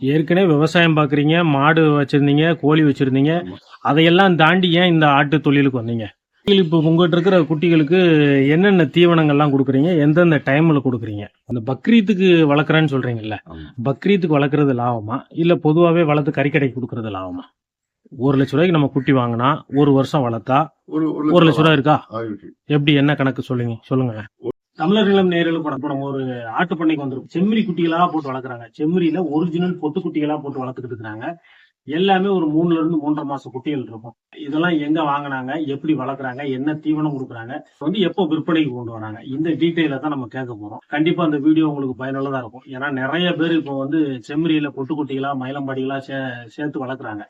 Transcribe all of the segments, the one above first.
ஏற்கனவே விவசாயம் பார்க்குறீங்க மாடு வச்சிருந்தீங்க கோழி வச்சிருந்தீங்க. அதையெல்லாம் தாண்டி ஏன் இந்த ஆட்டு தொழிலுக்கு வந்தீங்க? இப்போ உங்ககிட்ட இருக்கிற குட்டிகளுக்கு என்னென்ன தீவனங்கள்லாம் கொடுக்குறீங்க? எந்தெந்த டைமில் கொடுக்குறீங்க? அந்த பக்ரீத்துக்கு வளர்க்குறேன்னு சொல்றீங்கல்ல. ஆமா. பக்ரீத்துக்கு வளர்க்குறது லாபமா? இல்லை பொதுவாகவே வளர்த்து கறிக்கடைக்கு கொடுக்குறது லாபமா? ஒரு லட்ச ரூபாய்க்கு நம்ம குட்டி வாங்கினா ஒரு வருஷம் வளர்த்தா ஒரு லட்ச ரூபா இருக்கு? எப்படி என்ன கணக்கு சொல்லுங்க சொல்லுங்க தமிழர் நிலம் நேரில் படம் படம் ஒரு ஆட்டு பண்ணைக்கு வந்துரும் செம்மறி குட்டிகளா போட்டு வளர்க்குறாங்க. செம்மறியில ஒரிஜினல் பொத்து குட்டிகளா போட்டு வளர்த்துக்கிட்டு இருக்கிறாங்க. எல்லாமே ஒரு மூணுல இருந்து மூன்றரை மாசம் குட்டிகள் இருக்கும். இதெல்லாம் எங்க வாங்கினாங்க? எப்படி வளர்க்குறாங்க? என்ன தீவனம் கொடுக்குறாங்க? வந்து எப்போ விற்பனைக்கு கொண்டு வராங்க? இந்த டீட்டெயில தான் நம்ம கேட்க போறோம். கண்டிப்பா அந்த வீடியோ உங்களுக்கு பயனுள்ளதா இருக்கும். ஏன்னா நிறைய பேர் இப்போ வந்து செம்மறியில பொட்டு குட்டிகளா மயிலம்பாடிகளா சே சேர்த்து வளர்க்குறாங்க.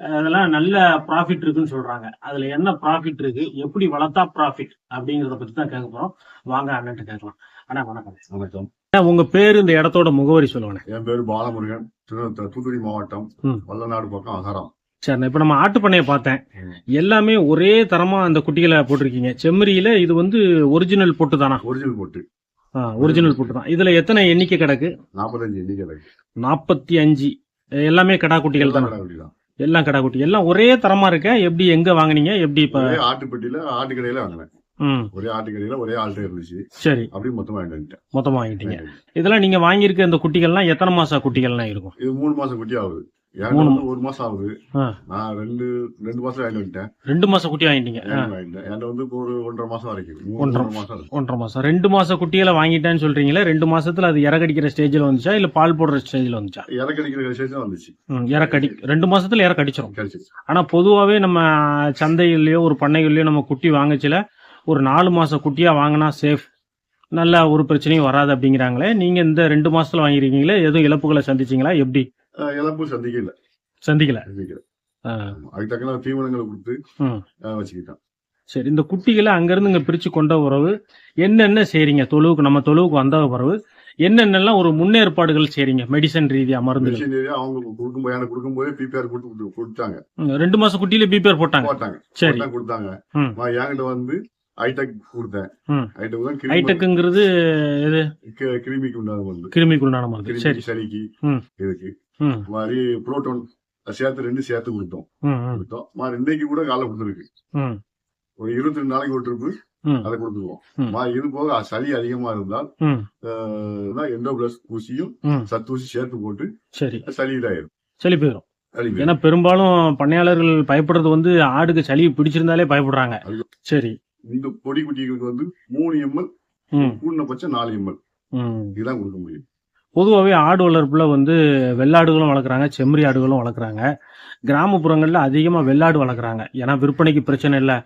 அதெல்லாம் நல்ல ப்ராஃபிட் இருக்குன்னு சொல்றாங்க. அதுல என்ன ப்ராஃபிட் இருக்கு? எப்படி வளர்த்தா ப்ராஃபிட் அப்படிங்கறத பத்தி தான் கேட்க போறோம். வாங்க அண்ணன்ட்ட கேட்கலாம். அண்ணா வணக்கம். வணக்கம். உங்க பேரு இந்த இடத்தோட முகவரி சொல்லுவானே என் பேரு பாலமுருகன். தூத்துக்குடி மாவட்டம். வல்லநாடு பக்கம் அகரம். சரி இப்ப நம்ம ஆட்டு பண்ணைய பார்த்தேன். எல்லாமே ஒரே தரமா அந்த குட்டிகளை போட்டிருக்கீங்க. செம்மறியில இது வந்து ஒரிஜினல் பொட்டு தானா? ஒரிஜினல் போட்டு. ஒரிஜினல் பொட்டு தான். இதுல எத்தனை எண்ணிக்கை கிடக்கு? நாற்பத்தஞ்சு எண்ணிக்கை இருக்கு நாற்பத்தி அஞ்சு. எல்லாமே கடா குட்டிகள் தானே. எல்லாம் கடா குட்டி. எல்லாம் ஒரே தரமா இருக்க? எப்படி எங்க வாங்குனீங்க? எப்படி இப்ப ஆட்டுப்பட்டியில ஆட்டுக்கடையில வாங்கினேன். ம். ஒரே ஆட்டுக்கடையில ஒரே ஆள்கிட்ட இருந்துச்சு. சரி. அப்படியே மொத்தமா வாங்கிட்டு வந்துட்டேன். மொத்தமா வாங்கிட்டீங்க. இதெல்லாம் நீங்க வாங்கியிருக்க இந்த குட்டிகள்லாம் எத்தனை மாச குட்டிகள்லாம் இருக்கும்? இது மூணு மாசம் குட்டி ஆகுது. என்கிட்ட ஒரு மாசம் ஆகுது. நான் ரெண்டு ரெண்டு மாசம் வாங்கிட்டு வந்துட்டேன். ரெண்டு மாச குட்டி வாங்கிட்டீங்க? வாங்கிட்டேன் என்கிட்ட வந்து ஒரு ஒன்றரை மாசம் வரைக்கும். ஒன்றரை. மாசம் ஒன்றரை மாசம். ரெண்டு மாச குட்டிகளை வாங்கிட்டேன்னு சொல்றீங்களே ரெண்டு மாசத்துல அது இறக்கடிக்கிற ஸ்டேஜ்ல வந்துச்சா இல்ல பால் போடுற ஸ்டேஜ்ல வந்துச்சா? இறக்கடிக்கிற விஷயம் வந்துச்சு. இறக்கடி ரெண்டு மாசத்துல இறக்கடிச்சிரும். ஆனா பொதுவாவே நம்ம சந்தைகள்லயோ ஒரு பண்ணைகள்லயோ நம்ம குட்டி வாங்கச்சுல ஒரு நாலு மாச குட்டியா வாங்கினா சேஃப் நல்ல ஒரு பிரச்சனையும் வராது அப்படிங்கிறாங்களே நீங்க இந்த ரெண்டு மாசத்துல வாங்கிருக்கீங்களே எதுவும் இழப்புகளை சந்திச்சீங்களா? எப்படி? இழப்பு சந்திக்கல. சந்திக்கல. சந்திக்கல. அதுக்கு தக்கன தீவனங்களை கொடுத்து வச்சுக்கிட்டான். சரி இந்த குட்டிகளை அங்கிருந்து இங்க பிரிச்சு கொண்ட உறவு என்னென்ன செய்றீங்க? தொழுவுக்கு நம்ம தொழுவுக்கு வந்த பிறகு என்னென்னலாம் ஒரு முன்னேற்பாடுகள் செய்றீங்க? மெடிசன் ரீதியா மிஷினரி அவங்க கொடுக்கும்போது எனக்கு கொடுக்கும்போது பிபிஆர் கொடுத்து கொடுத்து- கொடுத்தாங்க. ரெண்டு மாசம் குட்டியில பிபிஆர் போட்டாங்க. போட்டாங்க. சரி. கொடுத்தாங்க. என்கிட்ட வந்து ஐடெக் கொடுத்தேன். ஐடெக் ஹைடெக்குங்கிறது எது? கிருமிக்கு உண்டான மருந்து. கிருமிக்குண்டான மருந்து. சரி. சளிக்கு ம். இதுக்கு மாதிரி புரோட்டோன் சேர்த்து ரெண்டு சேர்த்து கொடுத்தோம் கொடுத்தோம் மாதிரி இன்னைக்கு கூட காலை கொடுத்துருக்கு. ஒரு இருபத்தி ரெண்டு நாளைக்கு ஒரு ட்ரிப்பு ம். அதை கொடுத்துருவோம். மாதிரி இது போக சளி அதிகமா இருந்தால் எண்டோ பிளஸ் ஊசியும் ம். சத்து ஊசி சேர்த்து போட்டு சரி. சளி இதாயிரும். சளி போயிடும். ஏன்னா பெரும்பாலும் பண்ணையாளர்கள் பயப்படுறது வந்து ஆடுக்கு சளி பிடிச்சிருந்தாலே பயப்படுறாங்க. சரி. இந்த பொடி குட்டிகளுக்கு வந்து மூணு எம்எல் ம். கூடினபட்சம் நாலு எம்எல். இதுதான் கொடுக்க முடியும். பொதுவாகவே ஆடு வளர்ப்புல வந்து வெள்ளாடுகளும் வளர்க்குறாங்க செம்மறி ஆடுகளும் வளர்க்குறாங்க. கிராமப்புறங்கள்ல அதிகமா வெள்ளாடு வளர்க்குறாங்க. ஏன்னா விற்பனைக்கு பிரச்சனை இல்லை.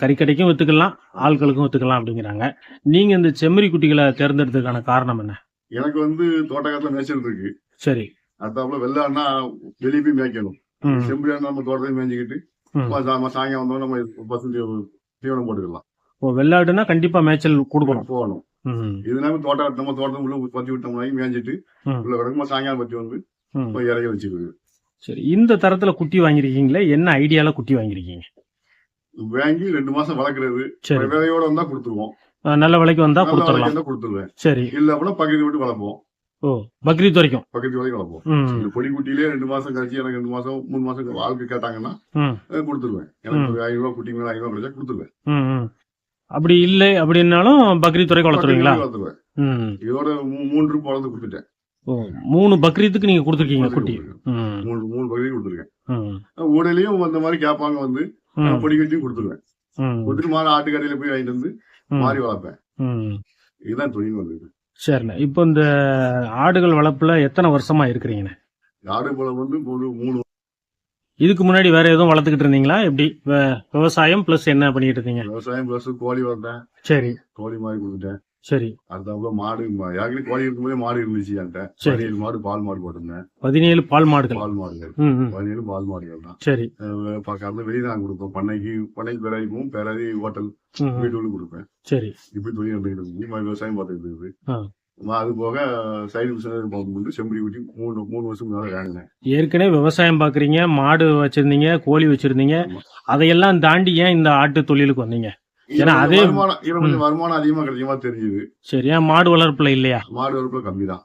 கறிக்கடைக்கும் வித்துக்கலாம் ஆட்களுக்கும் வித்துக்கலாம் அப்படிங்கிறாங்க. நீங்க இந்த செம்மறி குட்டிகளை தேர்ந்தெடுத்ததுக்கான காரணம் என்ன? எனக்கு வந்து தோட்டக்காரத்துல மேய்ச்சல் இருக்கு. சரி. அடுத்தாப்புல வெள்ளாடுனா வெளியே போய் மேய்க்கணும். செம்பியானா நம்ம தோட்டத்தையும் மேய்ஞ்சிக்கிட்டு சாயங்காலம் வந்தோம் நம்ம பசு தீவனம் போட்டுக்கலாம். இப்போ வெள்ளாடுனா கண்டிப்பா மேய்ச்சல் கொடுக்கணும். போகணும். ம் இது நம்ம தோட்டம் நம்ம தோட்டம் உள்ள பத்தி விட்டோம்னா மேய்ஞ்சிட்டு. உள்ள கிடக்கும் சாயங்காலம் பத்தி வந்து இறக்கி வச்சுக்கிறது சரி இந்த தரத்துல குட்டி வாங்கிருக்கீங்களே என்ன ஐடியால குட்டி வாங்கிருக்கீங்க வாங்கி ரெண்டு மாசம் வளர்க்கறது. விதையோட வந்தா கொடுத்துருவோம். நல்ல விலைக்கு வந்தா கொடுத்துடலாம். கொடுத்துருவேன். சரி. இல்ல அப்படின்னா பக்கத்து விட்டு வளர்ப்போம். ஓ பக்ரீத் வரைக்கும்? பக்கத்து வரைக்கும் வளர்ப்போம். பொடி குட்டியிலே ரெண்டு மாசம் கழிச்சு எனக்கு ரெண்டு மாசம் மூணு மாசம் ஆளுக்கு கேட்டாங்கன்னா கொடுத்துருவேன். எனக்கு ஐநூறு ரூபா குட்டி மேல ஐநூறு ரூபா கிடைச்சா கொடுத்துருவேன். அப்படி இல்லை அப்படின்னாலும் பக்ரீத் வரைக்கும் வளர்த்துருவீங்களா இதோட மூன்று வளர்த்து கொடுத்துட்டேன். மூணு பக்ரீத்துக்கு நீங்க கொடுத்துருக்கீங்க குட்டி. மூணு மூணு பகுதியும் கொடுத்துருக்கேன். ஊடையிலயும் அந்த மாதிரி கேட்பாங்க வந்து ம். பொடி கட்டியும் கொடுத்துருவேன். கொடுத்துட்டு மாறி ஆட்டுக்கடையில போய் வாங்கிட்டு வந்து. மாறி வளர்ப்பேன். இதுதான் தொழில் வந்தது சரிண்ணே. இப்போ இந்த ஆடுகள் வளர்ப்புல எத்தனை வருஷமா இருக்கிறீங்கண்ணே? ஆடு பழம் வந்து மூணு இதுக்கு முன்னாடி வேற எதுவும் வளர்த்துக்கிட்டு இருந்தீங்களா? எப்படி விவசாயம் பிளஸ் என்ன பண்ணிட்டு இருந்தீங்க? விவசாயம் பிளஸ் கோழி வளர்த்தேன். சரி. கோழி மாதிரி கொடுத்துட்டேன். சரி. அடுத்தாப்புல மாடு ஏற்கனவே கோழி இருக்கும்போதே மாடு இருந்துச்சு என்கிட்ட. சரி. பதினேழு மாடு பால் மாடு போட்டிருந்தேன். பதினேழு பால் மாடுகள். பால் மாடுகள். பதினேழு பால் மாடுகள் தான். சரி. பார்க்காம வெளியே தான் கொடுப்போம் பண்ணைக்கு பண்ணைக்கு பேராதிக்கும் பேராதி ஹோட்டல். வீட்டுக்கு கொடுப்பேன். சரி. இப்படி தொழில் நடந்துகிட்டு இருக்கு விவசாயம் ஆ. ம- அது போக சைடு பிசினஸ் பார்க்கும்போது செம்பரி குட்டி மூணு மூணு வருஷம் முன்னாடி வாங்கினேன் ஏற்கனவே விவசாயம் பாக்குறீங்க மாடு வச்சிருந்தீங்க கோழி வச்சிருந்தீங்க. அதையெல்லாம் தாண்டி ஏன் இந்த ஆட்டு தொழிலுக்கு வந்தீங்க? ஏன்னா அதே- வருமானம் கொஞ்சம் வருமானம் அதிகமா கிடைக்குமா தெரிஞ்சுது. சரி ஏன் மாடு வளர்ப்புல இல்லையா? மாடு வளர்ப்புல கம்மி. தான்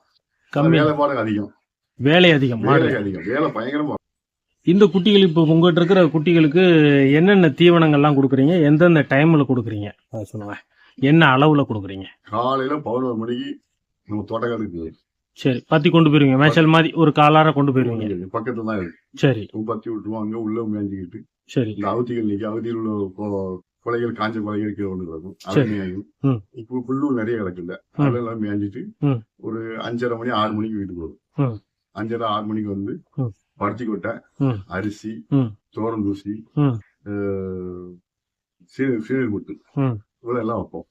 கம்மி வேலைப்பாடு அதிகம். வேலை அதிகம் மாடு. வேலை அதிகம். வேலை பயங்கரமா. இந்த குட்டிகள் இப்போ உங்ககிட்ட இருக்கிற குட்டிகளுக்கு என்னென்ன தீவனங்கள்லாம் கொடுக்குறீங்க? எந்தெந்த டைம்ல கொடுக்குறீங்க? அதை சொல்லுங்க என்ன அளவுல கொடுக்குறீங்க? காலையில பதினோரு மணிக்கு நம்ம தோட்டக்காரருக்கு சரி பத்தி கொண்டு போயிருவீங்க மேய்ச்சல் மாதிரி ஒரு காலார கொண்டு போயிருவீங்க பக்கத்துல தான் இருக்கு சரி பத்தி விட்டுருவோம் அங்க உள்ள மேய்ஞ்சிக்கிட்டு சரி இந்த அவதிகள் நிக்க அவதியில் உள்ள கொலைகள் காஞ்ச கொலைகள் கீழே ஒன்று இருக்கும் அது சரி. மேயும் ம். இப்போ புல்லும் நிறைய கிடக்குல்ல ம். அதெல்லாம் மேய்ஞ்சிட்டு ம். ஒரு அஞ்சரை மணி ஆறு மணிக்கு வீட்டுக்கு வரும். அஞ்சரை ஆறு மணிக்கு வந்து. பருத்தி கொட்டை. அரிசி. தோரம் தூசி ம். சீனர் சீனர் முட்டு ம். இவ்வளவு எல்லாம் வைப்போம்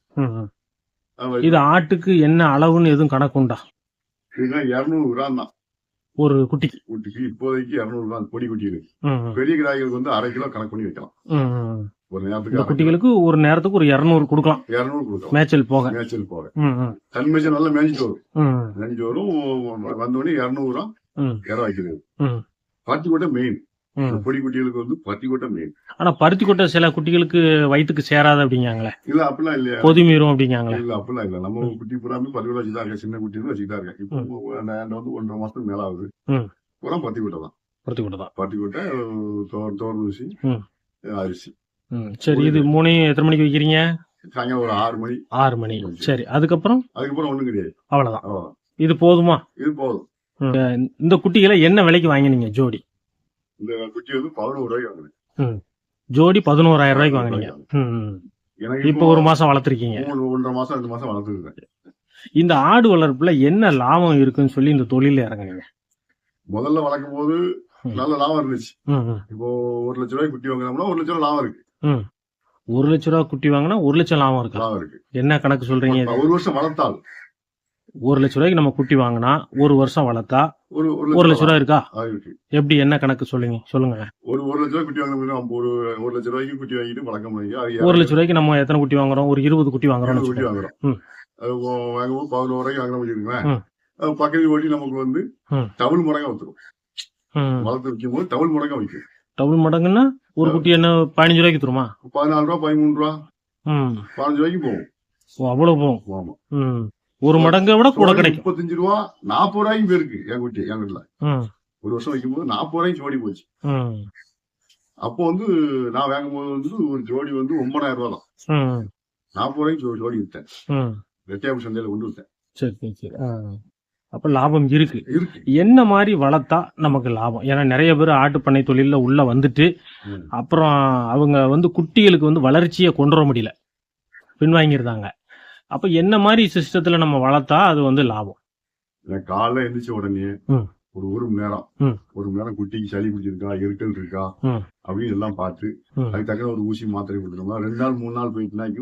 இது ஆட்டுக்கு என்ன அளவுன்னு எதுவும் கணக்கு உண்டா இருநூறு கிராம் தான் ஒரு குட்டிக்கு குட்டிக்கு இப்போதைக்கு இருநூறு கிராம் பொடி குட்டி இருக்கு. பெரிய கிராய்களுக்கு வந்து அரை கிலோ கணக்கு பண்ணி வைக்கலாம். ஒரு நேரத்துக்கு குட்டிகளுக்கு ஒரு நேரத்துக்கு ஒரு இரநூறு கொடுக்கலாம் இருநூறு கொடுக்கலாம் மேய்ச்சல் போக மேய்ச்சல் போக ம், ம். தன் மேய்ச்சல் நல்லா மேய்ஞ்சிட்டு வரும் மேய்ஞ்சிட்டு வரும் வந்தோடனே இருநூறு கிராம். இற வைக்கிறது. பருத்தி கொட்டை மெயின். பொடி குட்டிகளுக்கு வந்து பருத்தி கொட்டை மெயின் ஆனா பருத்தி கொட்டை சில குட்டிகளுக்கு வயிற்றுக்கு சேராது அப்படிங்காங்களே. இல்ல அப்படிலாம் இல்லையா? பொதி மீறும் அப்படிங்காங்களே. இல்ல அப்படிலாம் இல்ல. நம்ம குட்டி பூராமே பத்து கூட வச்சுதான் சின்ன குட்டி வச்சுதான் இருக்கேன் இப்போ வந்து ஒன்றரை மாசத்துக்கு மேல ஆகுது. பூரா பத்தி கொட்டை தான். பருத்தி கொட்டை தான். பருத்தி கொட்டை தோர் தோர் ஊசி. அரிசி. சரி இது மூணையும் எத்தனை மணிக்கு வைக்கிறீங்க? சாயங்காலம் ஒரு ஆறு மணி. ஆறு மணி. சரி அதுக்கப்புறம்? அதுக்கப்புறம் ஒண்ணும் கிடையாது. அவ்வளவுதான். இது போதுமா? இது போதும். இந்த குட்டிகளை என்ன விலைக்கு வாங்கினீங்க? ஜோடி. இந்த குட்டி வந்து பதினோரு ரூபாய்க்கு வாங்குது ஜோடி பதினோராயிரம் ரூபாய்க்கு வாங்கினீங்க. எனக்கு இப்போ ஒரு மாசம் வளர்த்துருக்கீங்க. ஒன்றரை மாசம் ரெண்டு மாசம் வளர்த்துருக்கேன். இந்த ஆடு வளர்ப்புல என்ன லாபம் இருக்குன்னு சொல்லி இந்த தொழில இறங்குனீங்க? முதல்ல வளர்க்கும் போது. நல்ல லாபம் இருந்துச்சு. இப்போ ஒரு லட்ச ரூபாய்க்கு குட்டி வாங்கினோம்னா ஒரு லட்சம் ரூபாய் லாபம் இருக்கு. ஒரு லட்ச ரூபா குட்டி வாங்கினா ஒரு லட்சம் லாபம் இருக்கா? லாபம் இருக்கு. என்ன கணக்கு சொல்றீங்க? ஒரு வருஷம் வளர்த்தால் ஒரு லட்ச ரூபாய்க்கு நம்ம குட்டி வாங்கினா ஒரு வருஷம் வளர்த்தா ஒரு ஒரு லட்ச ரூபா இருக்கா? எப்படி என்ன கணக்கு சொல்லுங்க சொல்லுங்க. ஒரு ஒரு லட்ச ரூபாய் குட்டி வாங்க ஒரு ஒரு லட்ச ரூபாய்க்கு குட்டி வாங்கிட்டு வளர்க்க முடியும்? ஒரு லட்ச ரூபாய்க்கு நம்ம எத்தனை குட்டி வாங்குறோம்? ஒரு இருபது குட்டி வாங்குறோம்னு இருபது குட்டி. வாங்குறோம். ம். அது ஓ- வாங்கும்போது பதினோரு ரூபாய்க்கு வாங்கினா. அது பக்கத்து ஓட்டி நமக்கு வந்து. டபுள் முடங்க வந்துடும் ம். வளர்த்து விற்கும் போது டபுள் முடங்க வைக்கும். டபுள் மடங்குன்னா ஒரு குட்டி என்ன பதினஞ்சு ரூபாய்க்கு தருமா? பதினாலு ரூபா பதிமூணு ரூபா. பதினஞ்சு ரூபாய்க்கு போகும். அவ்வளவு போகும். ஆமா. ஒரு மடங்கை விட கூட கிடைக்கும். முப்பத்தஞ்சு ரூபா நாற்பது ரூபாய்க்கு போயிருக்கு என் குட்டி என் வீட்டுல. ஒரு வருஷம் வைக்கும்போது நாற்பது ரூபாய்க்கு ஜோடி போச்சு. அப்போ வந்து நான் வாங்கும்போது வந்து ஒரு ஜோடி வந்து ஒன்பதாயிரம் ரூபா தான். நாற்பது ரூபாய்க்கு ஜோடி வித்தேன். ம். ரெட்டியாபு சந்தையில கொண்டு வித்தேன். சரி சரி சரி. அப்ப லாபம் இருக்கு. என்ன மாதிரி வளர்த்தா நமக்கு லாபம்? ஏன்னா நிறைய பேர் ஆட்டு பண்ணை தொழில உள்ள வந்துட்டு. அப்புறம் அவங்க வந்து குட்டிகளுக்கு வந்து வளர்ச்சியை கொண்டு வர முடியல. பின்வாங்கிருந்தாங்க அப்ப என்ன மாதிரி சிஸ்டத்துல நம்ம வளர்த்தா அது வந்து லாபம் காலைல எந்திரிச்ச உடனே. ஒரு ஒரு மணி நேரம். ஒரு மணி நேரம் குட்டிக்கு சளி பிடிச்சிருக்கா எரிக்கல் இருக்கா. அப்படின்னு எல்லாம் பார்த்து. அதுக்கு தக்க ஒரு ஊசி மாத்திரை கொடுத்துட்டோம்னா ரெண்டு நாள் மூணு நாள் போயிட்டுனாக்கி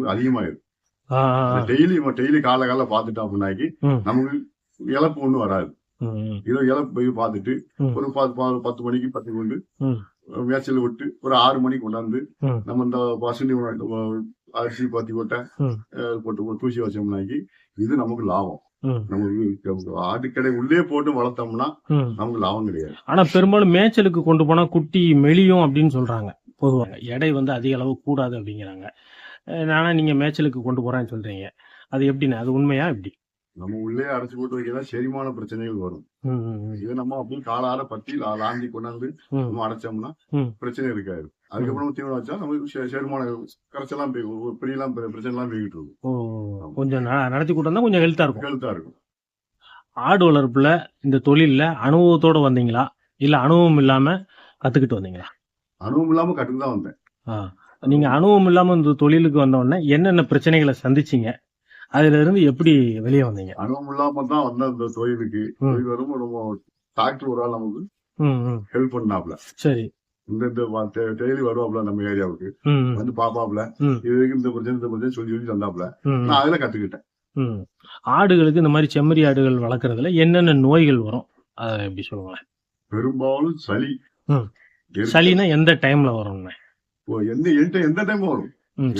ஆ. டெய்லி டெய்லி காலை காலைல பார்த்துட்டோம் அப்படின்னாக்கி. நமக்கு இழப்பு ஒண்ணும் வராது இதோ இழப்பு போய் பார்த்துட்டு. ஒரு பத்து மணிக்கு பத்து கொண்டு. மேய்ச்சல் விட்டு ஒரு ஆறு மணிக்கு கொண்டாந்து. நம்ம இந்த பசுனி உணவு, அரிசி பத்தி கொட்டை. அஹ், போட்டு தூசி வச்சோம்னாக்கி இது நமக்கு லாபம். நமக்கு ஆட்டுக்கடை உள்ளே போட்டு வளர்த்தோம்னா. நமக்கு லாபம் கிடையாது. ஆனா பெரும்பாலும் மேய்ச்சலுக்கு கொண்டு போனா குட்டி மெலியும் அப்படின்னு சொல்றாங்க பொதுவாக. எடை வந்து அதிக அளவு கூடாது அப்படிங்கிறாங்க. நானா நீங்க மேய்ச்சலுக்கு கொண்டு போறேன்னு சொல்றீங்க. அது எப்படின்னு அது உண்மையா எப்படி? நம்ம உள்ளே அடைச்சு போட்டு வைக்கிறதா செரிமான பிரச்சனைகள் வரும். இது நம்ம அப்படியே காலார பத்தி லாந்தி கொண்டாந்து நம்ம அடைச்சோம்னா. பிரச்சனை இருக்காது. அதுக்கப்புறம் தீவனம் வச்சா நமக்கு செரிமான கரைச்செல்லாம் போய் ஒரு பிடிலாம் பிரச்சனை எல்லாம் போய்கிட்டு இருக்கும். கொஞ்சம் நடத்தி கூட்டம் கொஞ்சம் ஹெல்த்தா இருக்கும். ஹெல்த்தா இருக்கும். ஆடு வளர்ப்புல இந்த தொழில்ல அனுபவத்தோட வந்தீங்களா? இல்ல அனுபவம் இல்லாம கத்துக்கிட்டு வந்தீங்களா? அனுபவம் இல்லாம தான் வந்தேன். ஆ. நீங்க அனுபவம் இல்லாம இந்த தொழிலுக்கு வந்த உடனே என்னென்ன பிரச்சனைகளை சந்திச்சீங்க? அதுல இருந்து எப்படி வெளியே வந்தீங்க? அனுபவம் இல்லாம தான் வந்த இந்த தொழிலுக்கு. தொழில் வரும் நம்ம டாக்டர் ஒரு ஆள் நமக்கு. ஹெல்ப் பண்ணாப்ல சரி. இந்த இந்த டெய்லி வருவாப்ல நம்ம ஏரியாவுக்கு. வந்து பாப்பாப்ல. இது வரைக்கும் இந்த பிரச்சனை இந்த பிரச்சனை சொல்லி சொல்லி தந்தாப்ல. நான் அதுல கத்துக்கிட்டேன். ஆடுகளுக்கு இந்த மாதிரி செம்மறி ஆடுகள் வளர்க்கறதுல என்னென்ன நோய்கள் வரும்? அதை எப்படி சொல்லுங்களேன்? பெரும்பாலும் சளி. சளினா எந்த டைம்ல வரும்னு? ஓ, எந்த எந்த டைம் வரும்?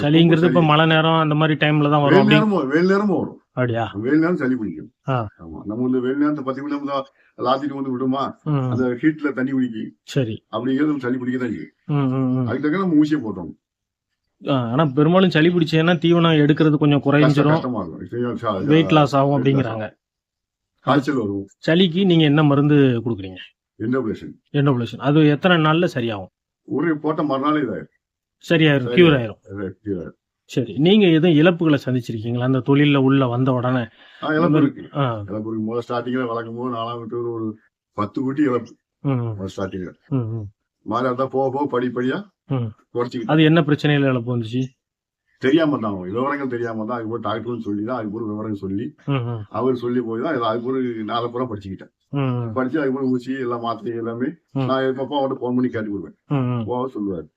சளிங்கிறது இப்ப? மழை நேரம் அந்த மாதிரி டைம்ல தான் வரும் வெயில் நேரமும் வரும். அப்படியா? வெயில் நேரம் சளி பிடிக்கும் நம்ம இந்த வெயில் நேரத்தை பத்தி மணி லாத்திட்டு வந்து விடுமா? அந்த ஹீட்ல தண்ணி குடிக்கி. சரி. அப்படிங்கிறது நம்ம சளி பிடிக்க தான் செய்யும். அதுக்கு தக்க நம்ம ஊசியை போட்டோம். ஆனா பெரும்பாலும் சளி பிடிச்சேன்னா தீவனம் எடுக்கிறது கொஞ்சம் குறைஞ்சிரும். வெயிட் லாஸ் ஆகும் அப்படிங்கிறாங்க. காய்ச்சல் வரும். சளிக்கு நீங்க என்ன மருந்து கொடுக்குறீங்க? எண்டோபிளேஷன் எண்டோபிளேஷன் அது எத்தனை நாள்ல சரியாகும்? ஒரு போட்ட மறுநாள் இதாயிரும். சரியாயிரும் சரி. கியூர் ஆயிரும். சரி நீங்க எதுவும் இழப்புகளை சந்திச்சிருக்கீங்களா? அந்த தொழில்ல உள்ள வந்த உடனே. இழப்பு இருக்கு. ஆ, இழப்பு இருக்கு. முதல்ல ஸ்டார்டிங்ல வளர்க்கும் போது நாலாம் விட்டு ஒரு பத்து குட்டி இழப்பு. ஸ்டார்டிங்ல ம், ம். மாதிரி இருந்தா போக போக படிப்படியா. குறைச்சிக்கிட்டு அது என்ன பிரச்சனையில இழப்பு வந்துச்சு? தெரியாம தான் விவரங்கள் தெரியாம தான் அதுக்கு போய் டாக்டர்னு சொல்லி தான் அதுக்கு விவரங்கள் சொல்லி அவர் சொல்லி போய் தான் அதுக்கு ஒரு நாலு புறம் படிச்சுக்கிட்டேன். படிச்சு அதுக்கு ஊசி எல்லாம் மாத்திரை எல்லாமே. நான் எப்பப்போ அவர்கிட்ட ஃபோன் பண்ணி கேட்டு கொடுப்பேன். போக சொல்லுவாரு.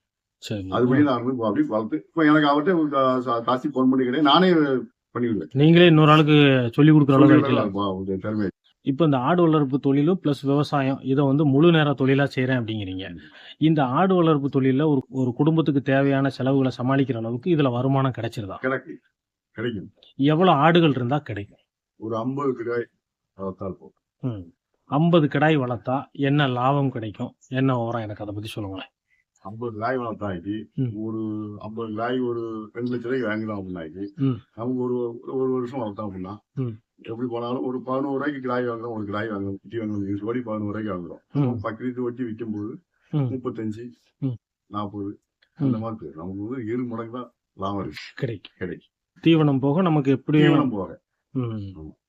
அதுபடி நான் வந்து இப்போ அப்படி வளர்த்து இப்போ எனக்கு அவர்கிட்ட காசி ஃபோன் பண்ணி கிடையாது நானே பண்ணிவிடுவேன். நீங்களே இன்னொரு ஆளுக்கு சொல்லி கொடுக்குற அளவுக்கு. திறமை இப்போ இந்த ஆடு வளர்ப்பு தொழிலும் ப்ளஸ் விவசாயம் இதை வந்து முழு நேர தொழிலா செய்றேன் அப்படிங்கிறீங்க. இந்த ஆடு வளர்ப்பு தொழில ஒரு ஒரு குடும்பத்துக்கு தேவையான செலவுகளை சமாளிக்கிற அளவுக்கு இதுல வருமானம் கிடைச்சிருதா? கிடைக்கும். கிடைக்கும். எவ்வளவு ஆடுகள் இருந்தா கிடைக்கும்? ஒரு ஐம்பது கிடாய் வளர்த்தால் போதும். ஐம்பது கிடாய் வளர்த்தா என்ன லாபம் கிடைக்கும்? என்ன வரும் எனக்கு அதை பத்தி சொல்லுங்களேன். ஐம்பது கிடாய் வளர்த்தாக்கி. ஒரு ஐம்பது கிடாய் ஒரு ரெண்டு லட்ச ரூபாய்க்கு வாங்கிடும் அப்படின்னாக்கி. நமக்கு ஒரு ஒரு வருஷம் வளர்த்தோம் அப்படின்னா. எப்படி போனாலும் ஒரு பதினோரு ரூபாய்க்கு கிடாய் வாங்குறோம் ஒரு கிடாய் வாங்குறோம் குட்டி வாங்குறோம் படி பதினோரு ரூபாய்க்கு வாங்குறோம் ம். பக்கத்து வட்டி விற்கும் போது ம். முப்பத்தஞ்சு. நாற்பது அந்த மாதிரி போயிடும். நமக்கு வந்து இரு மடங்கு தான் லாபம் இருக்கு கிடைக்கும் கிடைக்கும் தீவனம் போக நமக்கு எப்படியும் தீவனம் போக.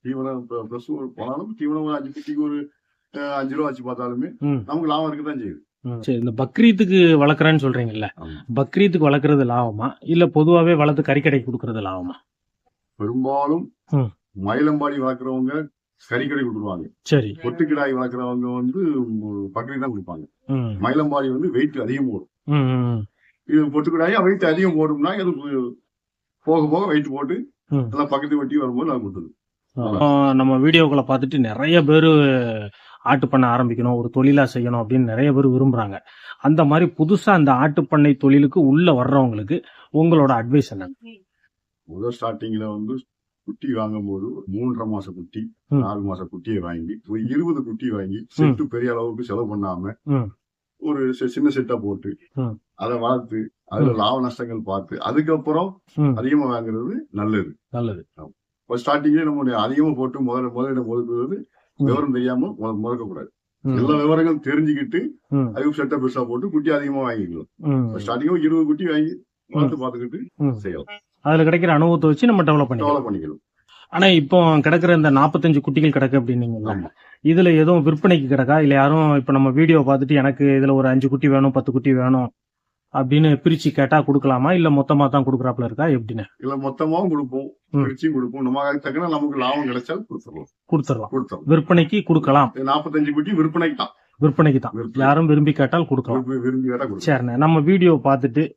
தீவனம் ப்ளஸ் போனாலும் தீவனம் அஞ்சு குட்டிக்கு ஒரு அஞ்சு ரூபா வச்சு பார்த்தாலுமே. நமக்கு லாபம் இருக்கு தான் செய்யுது. சரி இந்த பக்ரீத்துக்கு வளர்க்குறேன்னு சொல்றீங்கல்ல. பக்ரீத்துக்கு வளர்க்குறது லாபமா இல்ல பொதுவாவே வளர்த்து கறிக்கடைக்கு கொடுக்கறது லாபமா பெரும்பாலும். மயிலம்பாடி வளர்க்குறவங்க கறிக்கடை கொடுத்துருவாங்க சரி பொட்டுக்கிடாய் வளர்க்குறவங்க வந்து பக்கரி தான் கொடுப்பாங்க. மயிலம்பாடி வந்து வெயிட் அதிகம் போடும். இது பொட்டுக்கிடாய் வெயிட் அதிகம் போடும்னா அது போக போக வெயிட் போட்டு. எல்லாம் பக்கத்து வட்டி வரும்போது நான் கொடுத்துருது ஆ, நம்ம வீடியோக்களை பார்த்துட்டு நிறைய பேர் ஆட்டு பண்ண ஆரம்பிக்கணும் ஒரு தொழிலா செய்யணும் அப்படின்னு நிறைய பேர் விரும்புறாங்க அந்த மாதிரி புதுசா அந்த ஆட்டு பண்ணை தொழிலுக்கு உள்ள வர்றவங்களுக்கு உங்களோட அட்வைஸ் என்ன முதல் ஸ்டார்டிங்ல வந்து குட்டி வாங்கும்போது ஒரு மூன்றரை மாச குட்டி. நாலு மாச குட்டியை வாங்கி ஒரு இருபது குட்டி வாங்கி செட்டு பெரிய அளவுக்கு செலவு பண்ணாம. ஒரு சின்ன செட்டா போட்டு. அதை வளர்த்து அதுல லாப நஷ்டங்கள் பார்த்து அதுக்கப்புறம். அதிகமா வாங்குறது நல்லது நல்லது ஸ்டார்டிங்லேயே நம்ம அதிகமா போட்டு முதல்ல முதலிடம் ஒதுக்குறது. விவரம் தெரியாம முத- முதக்க கூடாது ம். எல்லா விவரங்களும் தெரிஞ்சுக்கிட்டு. அதுக்கு செட்டை பெருசா போட்டு குட்டி அதிகமா வாங்கிக்கலாம். ஸ்டார்டிங்கும் இருபது குட்டி வாங்கி வளர்த்து பார்த்துக்கிட்டு. செய்யலாம் அதுல கிடைக்கிற அனுபவத்தை வச்சு நம்ம டெவலப் பண்ணிக்கலாம் டெவலப் பண்ணிக்கலாம் ஆனா இப்போ கிடக்குற இந்த நாற்பத்தஞ்சு குட்டிகள் கிடக்கு அப்படின்னீங்கல்ல ஆமா. இதுல எதுவும் விற்பனைக்கு கிடக்கா இல்ல யாரும் இப்ப நம்ம வீடியோ பார்த்துட்டு எனக்கு இதுல ஒரு அஞ்சு குட்டி வேணும் பத்து குட்டி வேணும் அப்படின்னு பிரிச்சு கேட்டா கொடுக்கலாமா? இல்ல மொத்தமா தான் கொடுக்குறாப்புல இருக்கா? எப்படின்னு? இல்ல மொத்தமாவும் கொடுப்போம். பிரிச்சும் கொடுப்போம். நம்ம தக்கன நமக்கு லாபம் கிடைச்சால் கொடுத்துருவோம் கொடுத்துடலாம். கொடுத்துரும் விற்பனைக்கு கொடுக்கலாம். நாற்பத்தஞ்சு குட்டி விற்பனைக்கு தான். விற்பனைக்கு தான். விற்பனை. யாரும் விரும்பி கேட்டால் கொடுக்கலாம். விரும்பி- கேட்டா சரிண்ணே. நம்ம வீடியோ பார்த்துட்டு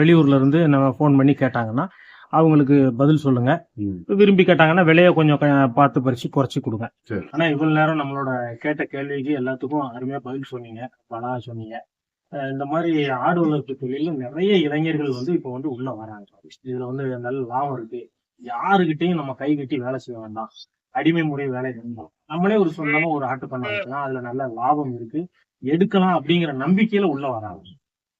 வெளியூர்ல இருந்து நம்ம ஃபோன் பண்ணி கேட்டாங்கன்னா அவங்களுக்கு பதில் சொல்லுங்க. விரும்பி கேட்டாங்கன்னா விலையை கொஞ்சம் பார்த்து பறிச்சு குறைச்சி கொடுங்க. சரி. ஆனா இவ்வளவு நேரம் நம்மளோட கேட்ட கேள்விக்கு எல்லாத்துக்கும் அருமையா பதில் சொன்னீங்க. பலா சொன்னீங்க. இந்த மாதிரி ஆடு வளர்ப்பு தொழில நிறைய இளைஞர்கள் வந்து இப்போ வந்து உள்ள வராங்க. இதுல வந்து நல்ல லாபம் இருக்கு. யாருகிட்டயும் நம்ம கை கட்டி வேலை செய்ய வேண்டாம். அடிமை முறை வேலை வேண்டாம். நம்மளே ஒரு சொந்தமா ஒரு ஆட்டு பண்ண வச்சுக்கலாம். அதுல நல்ல லாபம் இருக்கு. எடுக்கலாம் அப்படிங்கிற நம்பிக்கையில உள்ள வராங்க.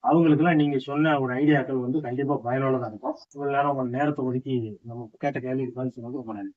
அவங்களுக்கு எல்லாம் நீங்க சொன்ன ஒரு ஐடியாக்கள் வந்து கண்டிப்பா பயனுள்ளதா இருக்கும். இவ்வளவு நேரம் உங்க நேரத்தை ஒதுக்கி நம்ம கேட்ட கேள்விக்கு பதில் சொன்னது ரொம்ப நன்றி.